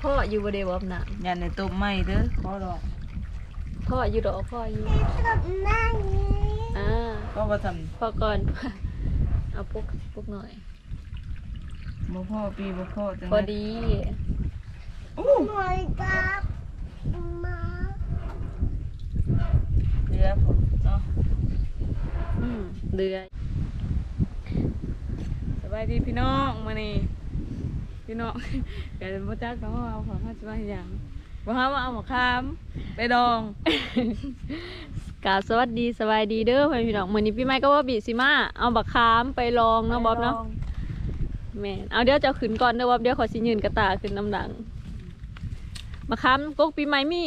พ่ออยู่บ่ได้บ่น่ะยันในต้มไหม้เด้อขอดอกพ่ออยู่ดอกพ่ออยู่อ่าก็บ่ทพ่อก่อน เอาปุกปุกหน่อยำบ่พ่อปีบ่พ่อจังพอได๋ดีอู้เดือผมเนาะอืมเดือยสบายดีพี่น้องมื้อนี้ พี่น้องเดี๋ยวบ่จักก็เอาของมาสิมาเฮ็ดหยังบ่ฮาว่าเอาหมะขามไปดองกราบสวัสดีสบายดีเด้อพ่อพี่น้องมื้อนี้พี่ไม้ก็ว่าบีสิมาเอาบักขามไปลองเนาะบ๊อบเนาะแม่นเอาเดี๋ยวจะเอาขึ้นก่อนเด้อบ๊อบเดี๋ยวขอสิยืนกระตายขึ้นน้ำดังมะขามกกปีใหม่มี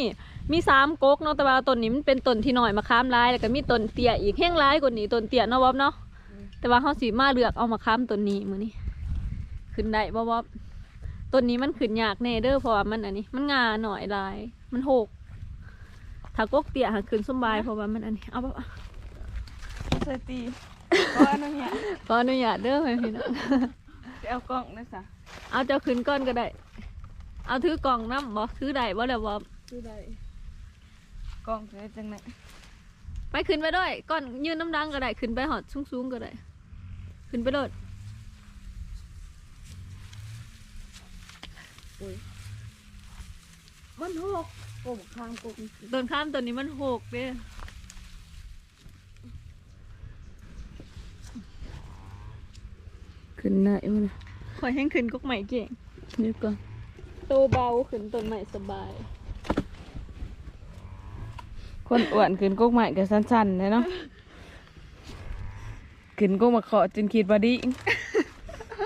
มีสามกกเนาะแต่ว่าต้นนี้มันเป็นต้นที่น้อยมะขามหลายแล้วก็มีต้นเตี้ยอีกแห้งหลายกว่านี้ต้นเตี้ยเนาะบ๊อบเนาะแต่ว่าเฮาสิมาเลือกเอามะขามต้นนี้มื้อนี้ขึ้นได้บ่บ๊อบ ต้นนี้มันขึ้นยากแน่เด้อเพราะว่ามันอันนี้ มันงาหน่อยหลาย มันหกถ้ากกเตี้ยหาขึ้นสำบายเพราะว่ามันอันนี้เอาแบบใส่ตีก็อันนั้นเนี่ยขออนุญาตเด้อให้พี่น้องไปเอากล้องนะซะเอาเจ้าขึ้นก้อนก็ได้ เอาถือกล่องน้ำบ่ถือได้บ่แล้วบ่คือได้กล้องจะได้จังไหนไปขึ้นไปด้วยก้อนยืนน้ำดังก็ได้ขึ้นไปหอดสูงๆก็ได้ ขึ้นไปโลด มันหกกบข้างกบต้นข้ามต้นนี้มันหกเด้อขึ้นได้มั้ยคอยให้ขึ้นกกใหม่เก่งนี่ก่อนโตเบาขึ้นต้นใหม่สบาย คนอ้วนขึ้นกกใหม่ก็สั้นๆเลยเนาะขึ้นกกมาเคาะจนคิดว่าดี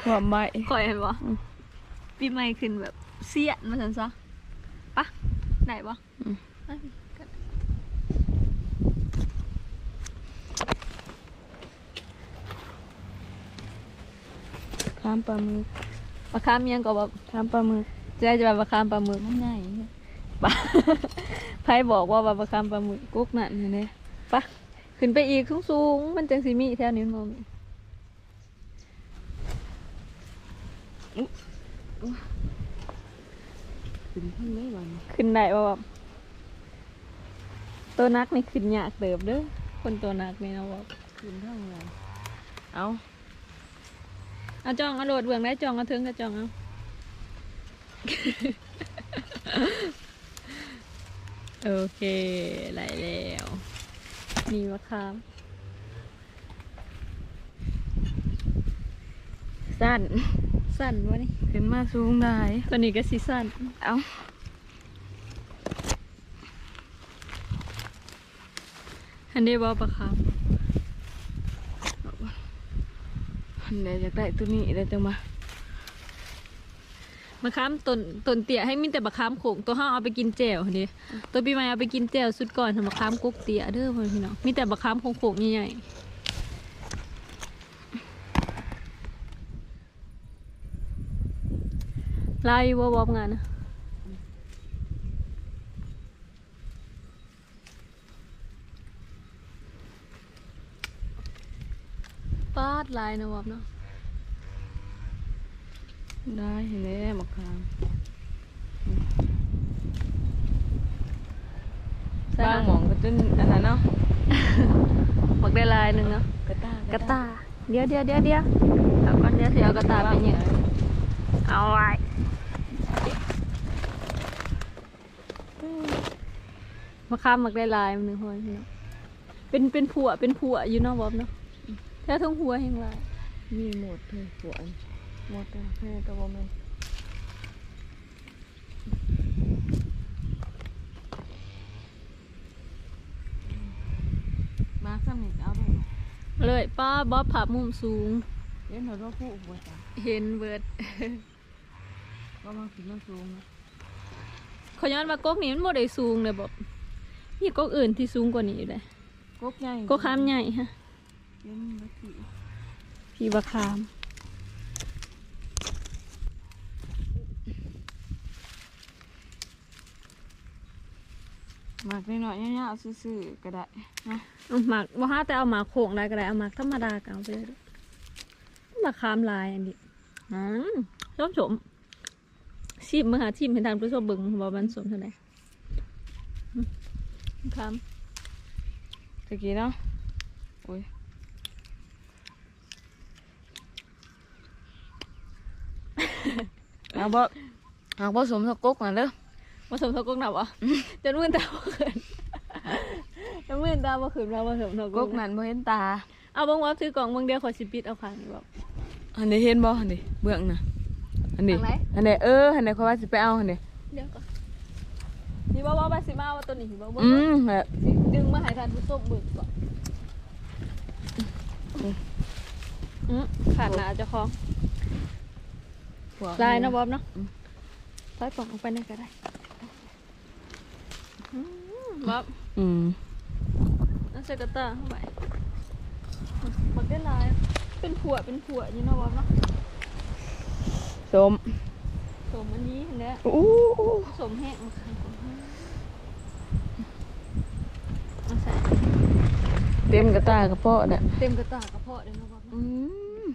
ความไม่คอยเห็นบ่ปีใหม่ขึ้นแบบ เสียนมาสันซะปะได้บ่ไปก็ได้ข้ามปลาหมึกปลาคามยังก็แบบข้ามปลาหมึกจะได้จะแบบปลาคามปลาหมึกมันง่ายปะไผบอกว่าปลาคามปลาหมึกกุ๊กนั่นเห็นไหมปะขึ้นไปอีกสูงๆมันจังสิมีแถวนี้มันบ่มี ขึ้นข้างไหนวะขึ้นได้บ่แบบตัวนักนี่ขึ้นยากเติบเด้อคนตัวนักนี่นะบอกขึ้นข้างไหนเอาเอาจองเอาโหลดเบื้องได้จองเอาถึงก็จองเอาโอเคไหลแล้วมีมะขามสั้น สั้นวะนี่ขึ้นมาสูงได้ตัวนี้ก็สีสั้นเอาอันนี้บอปลาคามเดี๋ยวอยากได้ตัวนี้เดี๋ยวจะมามะขามต้นต้นเตี้ยให้มีแต่มะขามโขงตัวห้าเอาไปกินแจ่วนี่ตัวปีใหม่เอาไปกินแจ่วสุดก่อนทำมะขามกุ๊กเตี้ยเด้อพ่อพี่น้องมีแต่มะขามโขงๆใหญ่ๆ ลายอยู่บ่บอบงานนะปาดลายนะบอบเนาะได้เห็นแล้วมะขามบางหมองก็จนอันนั้นเนาะบักได้ลายหนึ่งเนาะกระตากระตาเดี๋ยวเดี๋ยวเดี๋ยวเดี๋ยวเอาก่อนเดี๋ยวเดี๋ยวกระตาไปเนี่ยเอาไว้ มาข้ามมักได้ลายมันหนึ่งคนพี่น้องเป็นเป็นผัวเป็นผัวอยู่เนาะบอบเนาะแค่ทั้งหัวแห่งลายมีหมดเลยสวนหมดเลยแม่ก็บ่แม่นมาซ้ำนี่เอาไปเลยป้าบอบผับมุมสูงเล่นเราผู้อุปสรรคเห็นเบิด ก็มาขึ้นมาสูงนะเขาย้อนว่ากกนี้มันโมได้สูงเลยบอบ มีกกอื่นที่สูงกว่านี้อยู่เลยกบใหญ่กกข้ามใหญ่ฮะเล่นบักขี่พี่บะคามหมากน้อยๆยาวๆซื่อๆก็ได้นะเอาหมากว่าฮาแต่เอาหมากโขงได้ก็ได้เอาหมากธรรมดาก็เอาไปเลยหมากคามลายอันนี้อืมชมชมชิมมาหาชิมให้ทานผู้ชมเบิ่งว่ามันสมเท่าไหร่อืม ครับตะกี้เนาะโอ้ยเอาบ่เอาบ่สมทกกน่ะเด้อผสมเท่ากกหนับอะจนมื่นตาบ่เขินจนมื่นตาบ่เขินเราผสมเท่ากกกกนะนั่นบ่เห็นตา เอาเบิ่งว่าซื้อกล่องเบิ่งเดียวขอสิปิดเอาข้างนี้บอกอันนี้เห็นบ่อันนี้เบื้องน่ะอันนี้ทางไหนอันนี้เอออันนี้เขาว่าสิไปเอาอันนี้เดี๋ยวก่อน นี่ว่าว่าบาสิมาว่าตัวนี้บ่เบิ่งอืมแบบสิดึงมาให้ทานผู้ชมเบิ่งก่อนอืมขาดหนาเจ้าของหัวลายเนาะบอบเนาะอืมถอยกล่องออกไปนี่ก็ได้อืมบอบอืมนั่นใส่กระตาเข้าไปบักได้ลาย เป็นผัวเป็นผัวอยู่เนาะบอบเนาะสมสมอันนี้เห็นแล้วอู้สมแห้งมาค่ะ เอาใส่เต็มกระตากระเพาะเนี่ยเต็มกระตากระเพาะเลยเนาะบอบเนาะอืม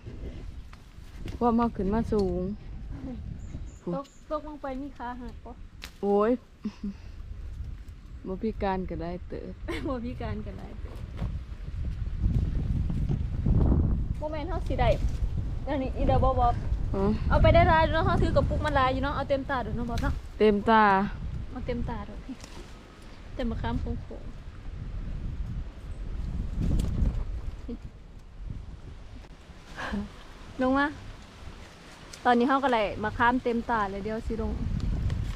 ว่ามาขึ้นมาสูง ตกตกลงไปมีขาหักปะโอ้ยบ่พิการก็ได้เติบโมพิการกันได้โมเมนต์เท่าสีได้อันนี้อีเดอบอบอบอ๋อเอาไปได้ลายเนาะเขาถือกระปุกมันลายอยู่เนาะเอาเต็มตาดูเนาะบอบเนาะเต็มตา เอาเต็มตาดูพี่เต็มมะขามโค้ง ลงมา ตอนนี้เขาก็เลยมะขามเต็มตาเลยเดี๋ยวสิลง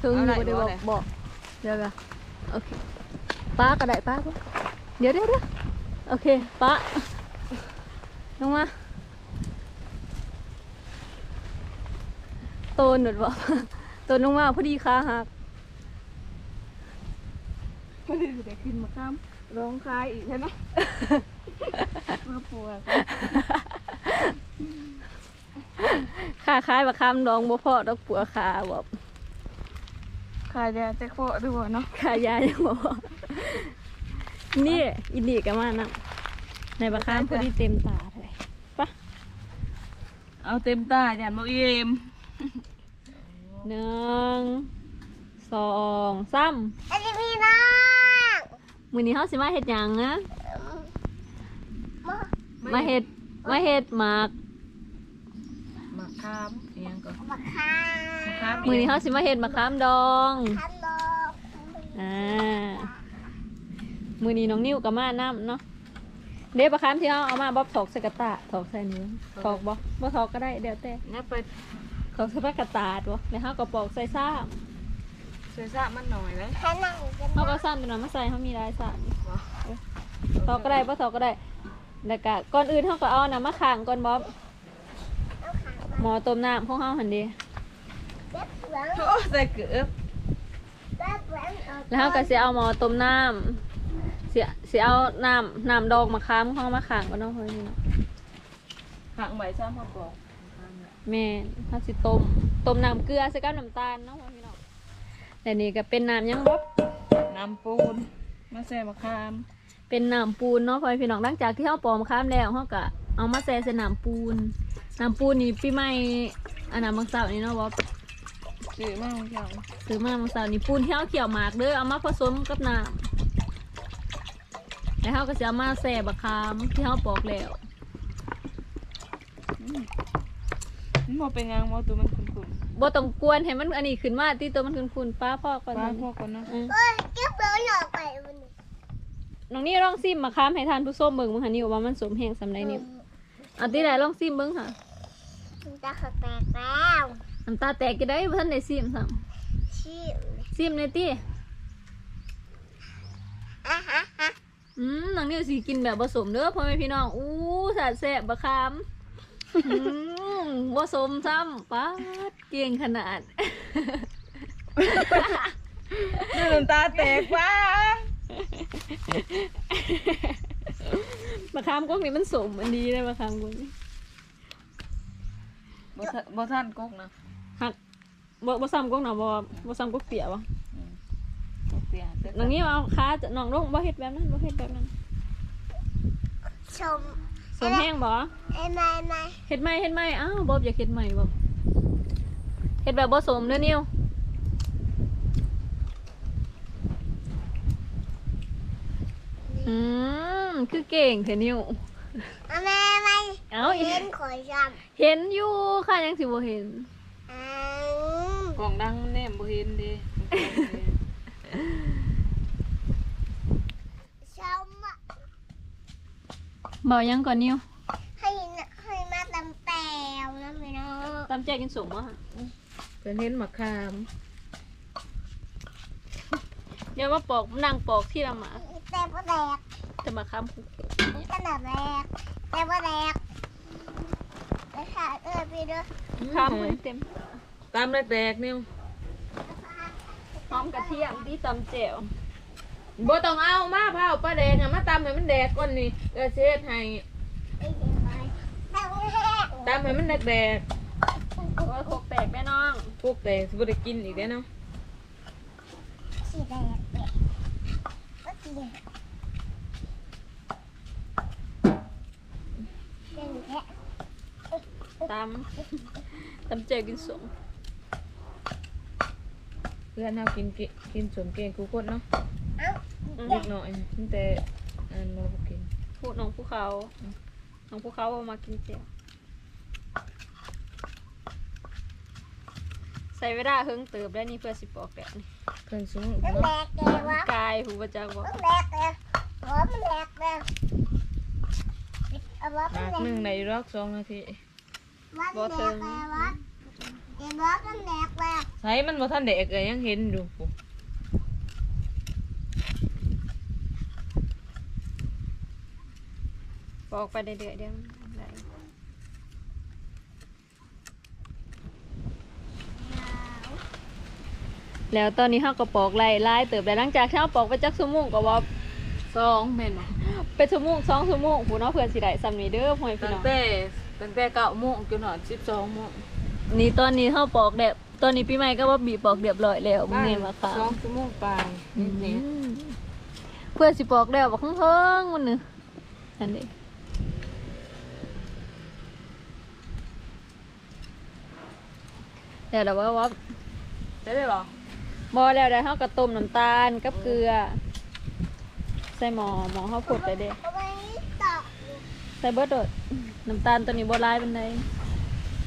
ถึงอยู่บ่ได้บอกบอกเดี๋ยวกันโอเคป้าก็ได้ป้าปะเดี๋ยวเดี๋ยวเดี๋ยวโอเคป้าลงมาโตนหนุดบอกโตนลงมาพอดีขาหักพอดีสิได้ขึ้นมาข้ามร้องคลายอีกใช่ไหมมาปวด ขาคล้ายบักคำดองบ่พอดอกปัวขาบอกคลายยาจะโคด้วยเนาะขายายังบ่พอนี่อินดีกันมานะในบักคำพอดีเต็มตาเลยปะเอาเต็มตาอย่ามาเอ็มหนึ่งสองสามอันนี้พี่น้องมือนี้เฮาสิมาเฮ็ดหยังนะมามาเฮ็ดมาเฮ็ดหมากมา ข้ามเอียงก่อนบักข้ามาข้ามมือนี้เฮาสิมาเฮ็ดมะขามดองฮัลโหลอ่ามือนี้น้องนิ้วกับมาน้ำเนาะเด็บมะขามที่เฮาเอามาบ๊อบถอกใส่กระตาถอกใส่นิ้วถอกบ่บ่ถอกก็ได้เดี๋ยวแต่เนี่ยไปถอกใส่กระตาดบ่แล้วเฮาก็ปอกใส่ซ้ำเสื้อซ่ามันหน่อยเลยให้นั่งกันเฮาก็ซ้ำตัวนั้นมาใส่เฮามีลายซ้ำถอกก็ได้บ่ถอกก็ได้ แล้วก็ก่อนอื่นเฮาก็เอาน้ำมะขามก่อนบ๊อบเอาขา หมอต้มน้ำของเฮาหั่นเด้เด็บเหลืองโอ้ใส่เกือบเด็บเหลืองออกแล้วเฮาก็สิเอาหมอต้มน้ำสิสิเอาน้ำน้ำดองมะขามของเฮามาขังก่อนเนาะเฮ้ยนี่เนาะหักใบซ้ำมาบอกแม่นถ้าสิต้มต้มน้ำเกลือใส่กับน้ำตาลเนาะพ่อพี่น้องแต่นี่ก็เป็นน้ำหยังบ่น้ำปูนมาใส่มะขาม เป็นน้ำปูนเนาะพ่อพี่น้องหลังจากที่เฮาปอกมะขามแล้วเฮาก็เอามาแช่ใส่น้ำปูน น้ำปูนนี่ปีใหม่อันนั้นบางเสาร์นี่เนาะบ่ซื้อมาของเจ้าซื้อมาบางเสาร์นี่ปูนที่เฮาเคี่ยวหมากเด้อเอามาผสมกับน้ำแล้วเฮาก็สิเอามาแช่บักขามที่เฮาปอกแล้วมันบ่เป็นหยังบ่ตัวมันขุ่นบ่ต้องกวนให้มันอันนี้ขึ้นมาที่ตัวมันขุ่นๆป้าพ่อก่อนๆป้านะพ่อก่อนเนาะอืมเอ้ยเก็บเหลืองออกไปวันนี้น้องนี่ลองซิมมะขามให้ทานผู้ส้มเบิ่งมึงหันนี่ว่ามันสมแห้งสำไรนี่เอาที่ไหนลองซิมเบิ่งค่ะ มันจะขัดแตกแล้วน้ำตาแตกก็ได้บ่ทันได้ซิมซ้ชิมำซิมเลยติอะฮะฮะอืมน้องนี่สิกินแบบผสมเด้อพ่อแม่พี่น้องอู้สาดแซ่บมะขามอืมผสมซ้ำป๊าดเก่งขนาด ดูน้ำตาแตกป้ามะขามก๊กนี่มันสมอันดีเลยมะขามก๊กนี่ บ่ท่ท่านกกนะหักบ่บ่ซ้ำก๊กหน่ะบ่บ่ซ้ำก๊กเปียบ่กกเปีต่น้องนี้เอาขาจะน้องลงบ่เฮ็ดแบบนั้นบ่เฮ็ดแบบนั้นชมสมแห้งบ่ไอ้ไไม่เฮ็ดไหมเฮ็ดไหมอ้าวบ่อยากเฮ็ดไหมบ่เฮ็ดแบบบ่สมเด้อนิวอืมคือเก่งเทนิว แม่ไม่เอ้าอีเห็นขอยจเห็นอยู่ค่ะยังสิบ่เห็นำอืมกล่องดังแนมบ่เห็นเด้ชมอะบอกยังก่อนนิวให้น่ะให้มาตำแปวนะพี่น้องตามใจกินสมอะเพิ่นเห็นมะขามเดี๋ยวว่าปอกนางปอกที่ละหมาแต่บ่แดกจะมาค้ำ ขนาดแรกแต่บ่แดกไปค่ะเออพี่เด้อค้ำมันเต็มตามแรกๆนิ้วพร้อมกระเทียมที่ตำแจ่วบ่ต้องเอามาเผาปลาแดงอะมาตำให้มันแดกก่อนนี่เออเช็ดให้ไอ้เด็กไปตั้งแห้งตำให้มันแดกโอ้ยโคกแตกแม่น้องๆพวกแตกสิบ่ได้กินอีกเด้อเนาะสีแดงแดงก็สีแดงแดงแท้ ตำตำแจ่วกินสมเพื่อนเฮากินกิกินสมเก่งกูคนเนาะเอ้าเล็กน้อยตั้งแต่อันเราบ่กินพูดน้องภูเขาน้องภูเขาเอามากินแจ่วใส่เวลาเฮิงเติบได้นี่เพื่อสิปอกแดดนี่เพิ่นสูงมันแดเนาะกแกวะกายหูประจักบอกมันแดกเลยหัวมันแดกเลยเอาวะมัหานกแดกหนึงในรอกสองนาที มันแดกเลยวะเดี๋ยววะมันแดกเลยใช้มันบ่ทันแดกเลยยังเห็นอยู่ปุ๊ปอกไปเรื่อยๆเดี๋ยวมันได้แล้วตอนนี้เฮาก็ปอกไล่ไล่เติบได้หลังจากที่เฮาปอกไปจักชั่วโมงก็ว่าสองแม่นบ่เป็นชั่วโมงสองชั่วโมงผู้เนาะเพื่อนสิได้ซ้ำนี้เด้อพ่อแม่พี่ตั้งน้องแต่ ตั้งแต่9โมงจนถึง12โมงนี่ตอนนี้เฮาปอกแดบตอนนี้ปีใหม่ก็ว่าบีบปอกเรียบร้อยแล้วมึงเห็นว่าค่ะสองชั่วโมงปลายนิดเพื่อนสิปอกแล้วบอกเพิ่งๆมันนึงอันนี้แล้วแต่ว่าว่าๆได้เลยเหรอบ่แล้วได้เฮาก็ต้มน้ำตาลกับเกลือ ใส่หม้อหม้อเฮาพดไปเด้ เอาไว้ตอก ใส่เบิดโดดน้ำตาลตัวนี้บ่หลายปานใด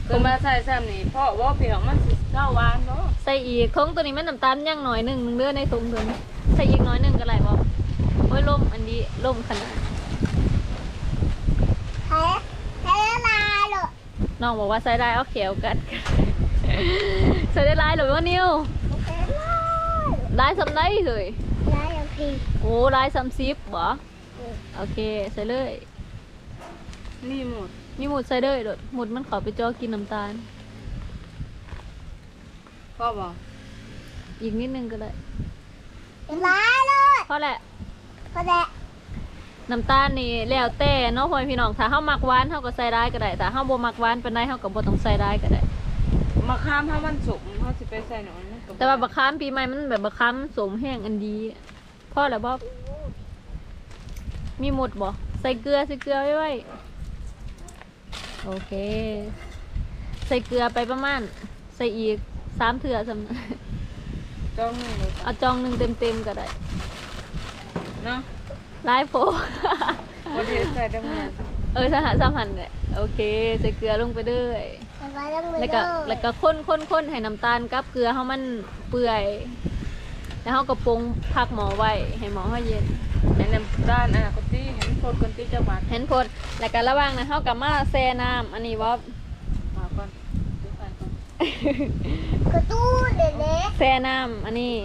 ตัวมาใส่แซมนี่เพราะว่าเพียงมันสิเก้าหวานเนาะใส่อีกทงตัวนี้มันน้ำตาลย่างหน่อยหนึงนึงเด้อในทงตัวนี้ใส่อีกน้อยหนึงก็ได้บ่โอ้ยล่มอันนี้ล่มขนาดแพ้แพ้ลายเลยน้องบอกว่าใส่ได้เอาเขียวกัดใส่ได้หลายหรือว่านิวแพ้ลายหลายสำไรเลยลายอย่างพี่โอ้หลายสามสิบบ่โอเคใส่เลย นี่หมดมีหมุดใส่เลยโดดหมุดมันขอไปจอกินน้ำตาล พ่อบอกอีกนิดนึงก็ได้ลายเลยเพราะแหละ พอแดกน้ำตาลนี่แล้วแต่เนาะพ่อแม่พี่น้องถ้าเฮามักหวานเฮาก็ใส่ได้ก็ได้แต่เฮาบ่มักหวานปานใดเฮาก็บ่ต้องใส่ได้ก็ได้มะขามถ้ามันสุกเขาสิไปใส่หนอนมันก็แต่ว่าบักขามปีใหม่มันแบบบักขามสมแห้งอันดีพ่อแล้วบ่มีหมดบ่ใส่เกลือใส่เกลือไว้ไว้ โอเค ใส่เกลือไปประมาณ ใส่อีกสามเถื่อสำจ้องหนึ่งเลยเอาจองหนึ่งเต็มๆก็ได้เนาะไลฟ์โฟวันนี้ใส่ได้ไหมเออสหสามพันเนี่ยโอเค ใส่เกลือลงไปด้วยแต่ว่าต้องมือแล้วก็แล้วก็ข้นข้นข้นให้น้ำตาลกับเกลือให้มันเปื่อย แล้วเขาก็ปรุงพักหมอไว้ให้หมอให้เย็นอันน้ำตาลอะคนที่เห็ นคนคนที่จะมาเห็นพดแล้วก็ระหว่างนะเขากับมาแช่น้ำอันนี้ว่ามาก่อนดูไปก่อนกระตู้เด็ดเด็ดแช่น้ำอันนี้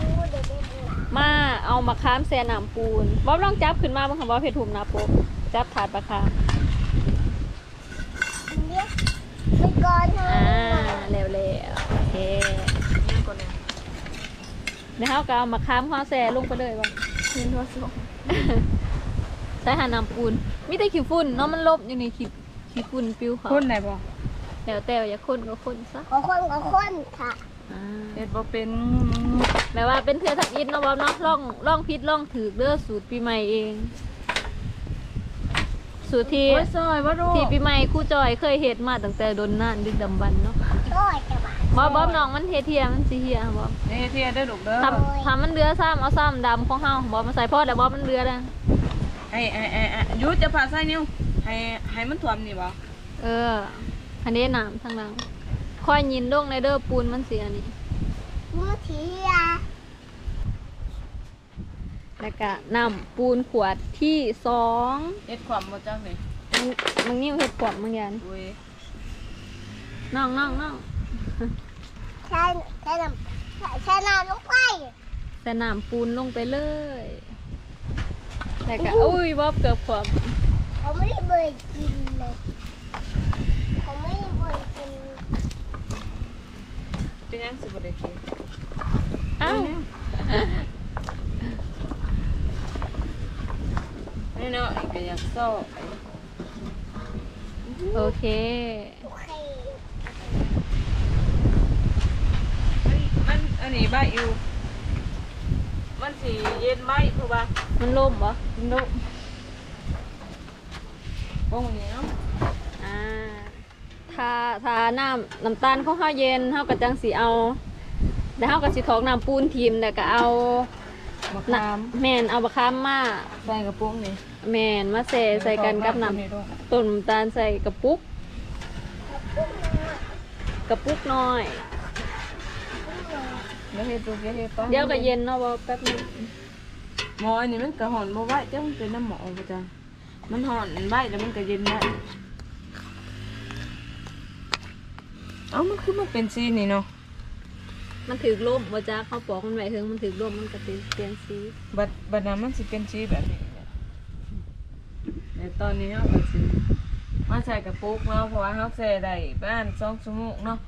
ตู้เด็ดเด็ดหลังมาเอามะขามแช่น้ำปูนบ๊อบลองจับขึ้นมาบ้างค่ะว่าเพชรถุมนาโป๊บจับถาดมะขามเนี้ยไม่ก่อนเถอะอ่าเร็วๆโอเคนี่ก่อนเนี่ยเดี๋ยวเขาก็เอามะขามข้าวแช่ลงไปเลยว่าเห็นว่าสุก ใส่หาน้ำปูนมีแต่ขี้ฝุ่นเนาะมันลบอยู่ในขี้ขี้ฝุ่นปิวเขาคนไหนบอกแล้วแต่ว่าอย่าคนก็คนซะขอคนขอคนค่ะอ่าเห็ดบ่เป็นแม้ว่าเป็นเทือทักอินเนาะว่าเนาะล่องล่องพิษล่องถือเด้อสูตรปีใหม่เอง สูตรที่โอ้ยซอยว่าดูที่ปีใหม่ครู่จอยเคยเฮ็ดมาตั้งแต่โดนนานดึกดำบรรพ์เนาะโอ้ยจะบาดบอบอบน้องมันเทเทียมันสิเฮียบอบเฮ้เทียได้อลูกเด้อทำทำมันเรือซ้ำเอาซ้ำดำของเฮาบอบมาใส่พอแล้วบอบมันเรือแล้ วให้ให้ให้ให้หยุดจะพาใส่นิ้วให้ให้มันท่วมนี่บ่เออ อันนี้น้ำทางหลังคอยยินลงในเด้อปูนมันเสียนี่มือถืออะแล้วก็น้ำปูนขวดที่สองเฮ็ดความบ่จังนี่มึงมึงนิ้วเห็ดขวดมึงยันอุ้ยน้องน้องน้องใช่ใช่น้ำใช่น้ำลงไปใส่น้ำปูนลงไปเลย แล้วก็อุ้ยบอบเกือบขวบเขาไม่ได้เบยกินเลยเขาไม่ได้เบยกินเป็นหยังสิบ่ได้กินอ้าวนี่เนาะอีกก็อยากโซ่โอเคโอเคมันอันนี้ใบอยู่มันสิเย็นใบเพราะว่า มันล่มปะนุบ่งนี้เนาะอ่าทาทาน้ำน้ำตาลของเฮาเย็นเฮาก็จังสิเอาแล้วเฮาก็สิถอกน้ำปูนทีมแล้วก็เอามะน่ะขามแม่นเอาบะขามมาใส่กระปุกนี่แม่นมาใส่ใส่กันกับน้ำต้นน้ำตาลใส่กระปุก กระปุกน้อย เดี๋ยวเฮ็ดดูเดี๋ยวเฮ็ดก่อนเดี๋ยวก็เย็นเนาะบ่แป๊บนึง หมออันนี้มันก็หอนบ่ไหวจ้ะมันเป็นน้ำหมอบ่จ้ะมันหอนไหวแล้วมันก็เย็นไหวเอ้ามันคือมันเป็นสีนี่เนาะมันถือล่มบ่จ้าเขาปอกมันไว้เฮิงมันถือล่มมันก็สิเปลี่ยนสีบัดบัดนั้นมันสิเป็นสีแบบนี้เนี่ยแต่ตอนนี้เฮาก็สิมาใส่กระปุกเนาะเพราะว่าเฮาใส่ได้ประมาณ2ชั่วโมงเนาะ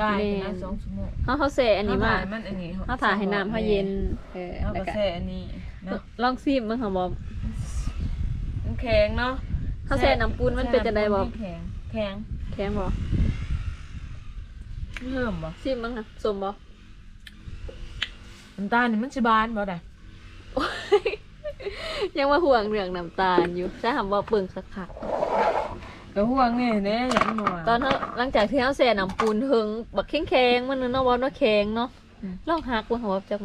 กายเป็นนะ2ชั่วโมงเฮาเขาใส่อันนี้มาเฮถ่ยมันอันนี้เฮาถ่าให้น้ำเฮาเย็นเออเฮาแล้วก็ ก็ใส่อันนี้ เนาะลองซิมมึงค่ะบ่มันแข็งเนาะเขาใส่น้ำปูนมันเป็นจังได๋บ่แข็งแข็งแข็งบ่เพิ่มบ่ซิมมึงค่ะสมบ่น้ำตาลนี่มันสิบานบ่ได้โอ๊ยยังว่าห่วงเรื่องน้ำตาลอยู่ใช่คำว่าเบิ่งสักพักก็ห่วงนี่เด้อย่างหน่อยตอนเฮาหลังจากที่เฮาใส่น้ำปูนเฮิงบักแข็งๆมันนึงเนาะบ่เนาะแข็งเนาะลองหักเบิ่งค่ะว่าจัก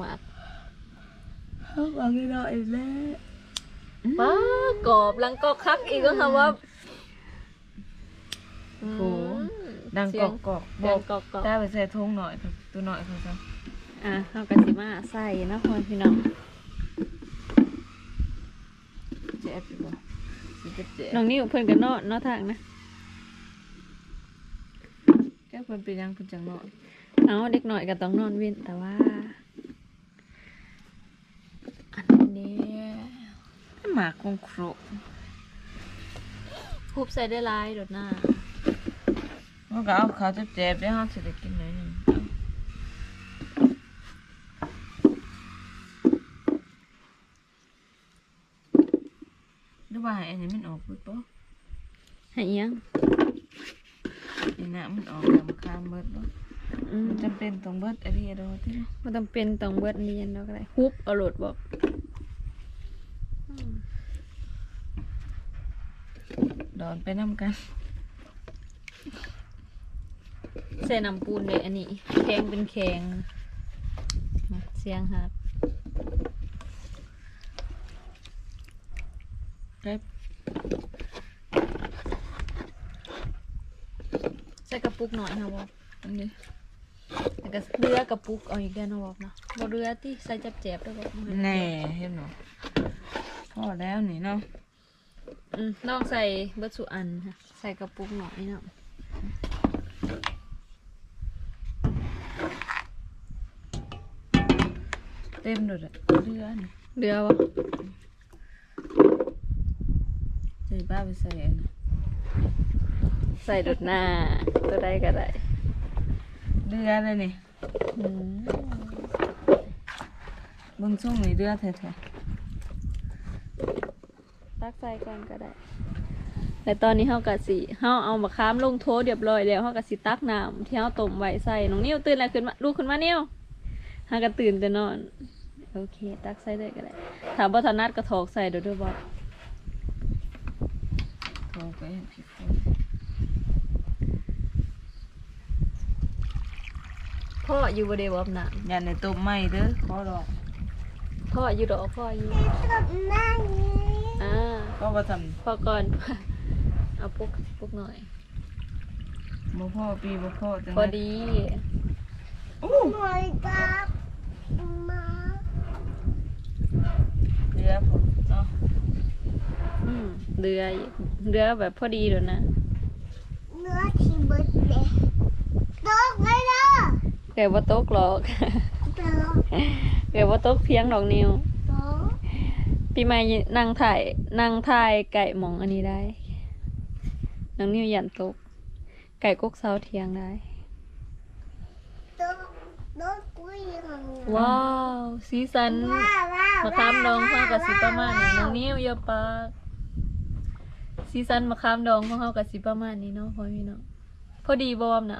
หมากห่วงนี่เนาอีกแล้วป้ากรอบลังก็คักอีกก็ค่ะว่าโอ้ดังกอกกอกบดัองกกอกกอกตาไปใส่ทงหน่อยตัวหน่อยเขาซะอะเฮาก็สิมาใส่นะพ่อพี่น้องเจ็บอยู่บ่สิเจ็บเจ็บน้องนิ้วเพิ่นก็นอนเนาะทางนะแก้เพิ่นเป็นหยังเพิ่นจังนอนเอาเด็กหน่อยก็ต้องนอนเว้นแต่ว่า อันนี้ หมากคงโครคูบใส่ได้หลายโดดหน้ามันก็เอาเขาวเจ็บๆได้เฮาสิได้กินหน่อยหนึงหรือว่าให้อันนี้มันออกเบิดบ่ให้อิหยังอันน้ำมันออกแล้วมันคามเบิดบ่อืมมันจำเป็นต้องเบิดอันนี้เด้อที่บ่ต้องเป็นต้องเบิดเรียนแล้วก็ได้ฮุบเอาโหลดบอกอืม ดอนไปนํกัน ใส่น้ำปูนเลยอันนี้แข็งเป็นแข็งนะเสียงครับครับใส่กระปุกหน่อยค่ะบอกอันนี้แล้วก็เรือกระปุกเอาอีกแน่นะบอกเนาะบ่เรือที่ใส่จับแจบๆด้วยบอกแน่เห็นบ่พอแล้วนี่เนาะ อืมลองใส่เบิดสุอันค่ะ ใส่กระปุกหน่อยเนาะเต็มเลยเรือนี่เรือวะใส่บ้าไปใส่อันนั้นใส่ดดหน้า ตัวใดก็ได้เรือเลยนี่อืมเบิ่งช่วงนี้เรือแท้ ตักใส่ก่อนก็ได้แต่ตอนนี้เฮากะสิเฮาเอามะขามลงโถเรียบร้อยแล้วเฮากะสิตักน้ำที่เฮาต้มไว้ใส่น้องนิ้วตื่นแล้วขึ้นมาลูกขึ้นมานิ้วเฮาก็ตื่นแต่นอน โอเค ตักใส่เลยก็ได้ถ้าบ่ถนัดก็ถอกใส่เดี๋ยวด้วยบ่ๆโทรไปให้พี่ฝนพ่ออยู่บ่ได้บ่น่ะอย่าในต้มไหม้เด้อขอร้องพ่ออยู่ดอกพ่ออยู่สดมากเลย อ่าก็บ่ทพ่อก่อน เอาปุกปุกหน่อยำบ่พ่อปีบ่พ่อจังพอดี โอ้หน่อยกับมาเรือผมเนาะอืมเรือเรือแบบพอดีแล้วนะเนื้อที่เบิดเลยตกเลยเด้อเกิดว่าตกหรอกตกเกิดว่าตกเพียงดอกนิวตก ปีใหม่นั่งถ่ายนั่งถ่ายไก่หมองอันนี้ได้น้องนิวยันตก ไก่กกเสาเทียงได้ตกตกกุ้ยยังว้าวสีสันว้าวว้าวมะขามดองข้าวกับสีประมาณนี้น้องนิวอย่าปากสีสันมะขามดองของเขากับสีประมาณนี้เนาะพอพี่เนาะพอดีบอมนะ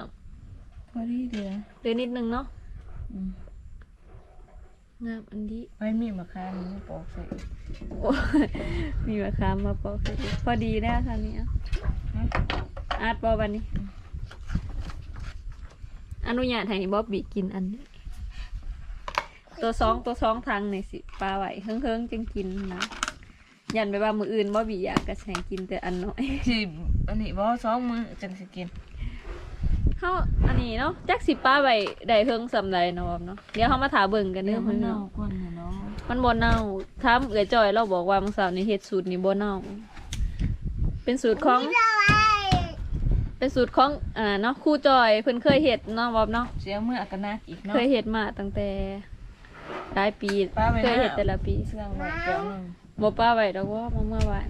พอดีเดือเดือนิดนึงเนาะอืม งามอันนี้ไปมีมะขามนี่ปอกใส่โอ้ยมีมะขามมาปอกใส่ด้วยพอดีแล้วค่ะนี้อะอาร์ตบอบันนี้ อนุญาตให้บ๊อบบี้กินอันนี้ ตัวสองตัวสองทางในสิปลาไหวเฮิงๆจึงกินนะยันไปว่ามืออื่นบ๊อบบี้อยากกระแสกินแต่อันน้อยที่อันนี้บ่สองมื้อจังสิกิน เขาอันนี้เนาะจักสิป้าไว้ได้เฮิงสำใดเนาะบ๊อบเนาะเดี๋ยวเขามาถาเบิ่งกันเด้อมัเพิ่นนเน่าเนาะก่อนเนาะมันบ่เน่าถามเอื้อจอยเราบอกว่ามื้อเช้านี้เฮ็ดสูตรนี้บ่เน่า เป็นสูตรของไม่ได้เป็นสูตรของอ่าเนาะครูจอยเพิ่นเคยเฮ็ดเนาะบ๊อบเนาะ เสียมื้ออักนักอีกเนาะ เคยเฮ็ดมาตั้งแต่หลายปี ป้าไว้เคยนะเฮ็ดแต่ละปีเสื่องไว้แก้วหนึงบ่ป้าไว้ดอกว่ามาเมื่อวาน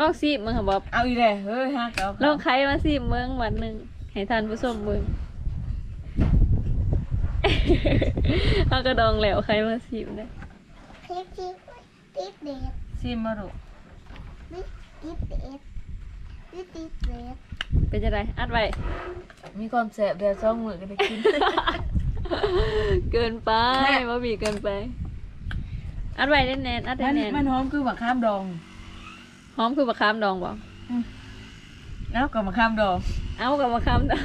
ลองสิมึงค่ะบ๊อบเอาอีกแล้วเฮ้ยฮักเอาลองไขมาสิเมืองวันหนึงให้ท่านผู้ชมเบิ่งเอากระดองแล้วไขมาสิได้พริกพริกพริกเด็ดซิมมาดูพริกพริกเด็ดพริกพริกเด็ดเป็นจังไดอัดไว้มีความแสบเดี๋ยวสองมื้อก็ได้กิน เกินไปแม่บ่บีเกินไป อัดไว้แน่นๆอัดมันแน่นมันหอมคือมะขามดองๆห อมคือบักขามดองบ่แล้วก็มะขามดองเอากับบักขามดอง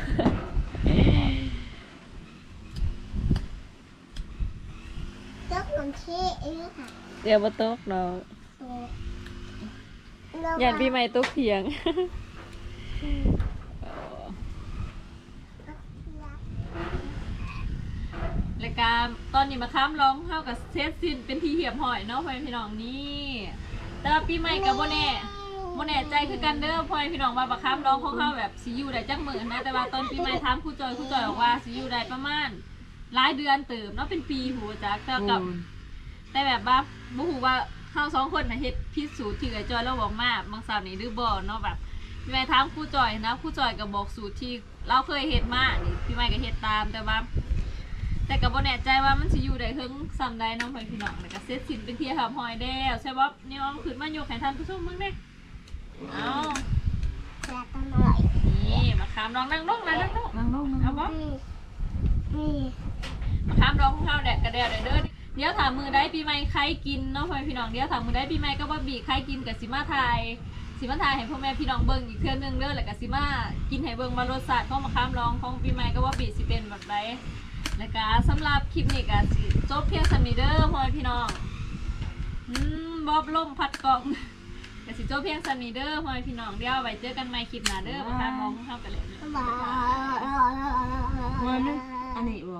ตกน้ำเชี่เองค่ะเดี๋ยวบ่ตกดอกตกแล้วยันปีใหม่ตกเถียง รายการตอนนี้มาค้ามร้องเข้ากับเซตซินเป็นทีเหียบหอยเนาะพ่อแม่พี่น้องนี่ แต่ว่าปีใหม่กับโบแน่โบแน่ใจคือกันเด้อพ่อแม่พี่น้องว่าบักค้ามร้องของเขาแบบซียูได้จักหมื่นนะแต่ว่าตอนปีใหม่ถามครูจอยครูจอยบอกว่าซียูได้ประมาณหลายเดือนเติมเนาะเป็นปีหัวจักเท่ากับ แต่แบบว่าบ่ฮู้ว่าเฮาสองคนน่ะเฮ็ดพิสูจน์ที่ไอ้จอยเราบอกมาบางสาวนี่ดื้อบ่เนาะแบบพี่ไม้ถามครูจอยนะครูจอยก็บอกสูตรที่เราเคยเฮ็ดมานี่พี่ไม้ก็เฮ็ดตามแต่ว่า แต่ก็บ่แน่ใจว่ามันสิอยู่ได้ถึงซ้ำใดเนาะพ่อพี่น้องแล้วก็เสร็จสิ้นเป็นที่ครับหอยแล้วใช่บ่นี่เอาขึ้นมาโยกให้ท่านผู้ชมเบิ่งเด้เอาแซ่บอร่อยนี่มาขามน้องนั่งลงนะนั่งลงนั่งลงนั่งเอาลงบ่นี่มาขามน้องของเฮาแดกกระเดียวได้เด้อเดี๋ยวถามมือได้ปีใหม่ใครกินเนาะพ่อพี่น้องเดี๋ยวถามมือได้ปีใหม่ก็บ่บีใครกินกับสิมาไทยสิมาทายให้พ่อแม่พี่น้องเบิ่งอีกเทื่อนึงเด้อแล้วก็สิมากินให้เบิ่งว่ารสชาติของมะขามรองของปีใหม่ก็ว่าบีสิเป็นแบบใด แล้วก็สำหรับคลิปนี้ก็สิจบเพียงสำนี้เด้อพ่อแม่พี่น้องอืมบอบลมพัดกล่องก็สิจบเพียงสำนี้เด้อพ่อแม่พี่น้องเดี๋ยวไว้เจอกันใหม่คลิปหน้าเด้อมะขามรองของเฮากันเลยอร่อยมันอันนี้บ่